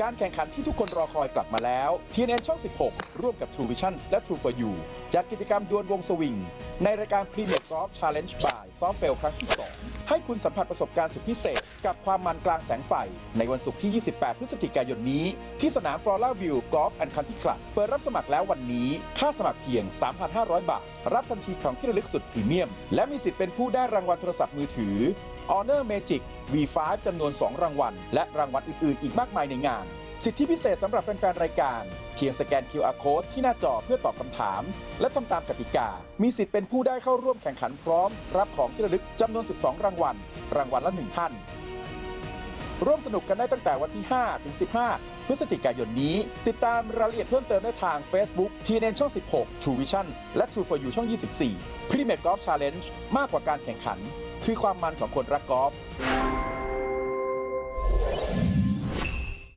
การแข่งขันที่ทุกคนรอคอยกลับมาแล้ว TNN ช่อง 16 ร่วมกับ True Vision และ True for You จัดกิจกรรมดวลวงสวิง ในรายการ Premier Golf Challenge by Softwell ครั้งที่ 2 ให้คุณสัมผัสประสบการณ์สุดพิเศษ กับความมันกลางแสงไฟ ในวันศุกร์ที่ 28 พฤศจิกายนนี้ ที่สนาม Flora View Golf and Country Club เปิดรับสมัครแล้ววันนี้ ค่าสมัครเพียง 3,500 บาท รับทันทีของที่ระลึกสุดพรีเมียม และมีสิทธิ์เป็นผู้ได้รางวัลโทรศัพท์มือถือ Honor Magic V5 จำนวน 2 รางวัล และรางวัลอื่น ๆ อีกมากมายในงาน สิทธิพิเศษสำหรับแฟนๆ รายการ เพียงสแกน QR Code ที่หน้าจอเพื่อตอบคำถาม และทำตามกติกา มีสิทธิ์เป็นผู้ได้เข้าร่วมแข่งขันพร้อม รับของที่ระลึกจำนวน 12 รางวัล รางวัลละ 1 ท่าน ร่วมสนุกกันได้ตั้งแต่วันที่ 5 ถึง 15 พฤศจิกายนนี้ ติดตามรายละเอียดเพิ่มเติมได้ทาง Facebook TNN ช่อง 16 True Visions และ True for You ช่อง 24 Premier Golf Challenge มากกว่าการแข่งขัน คือความมันของคนรักกอล์ฟ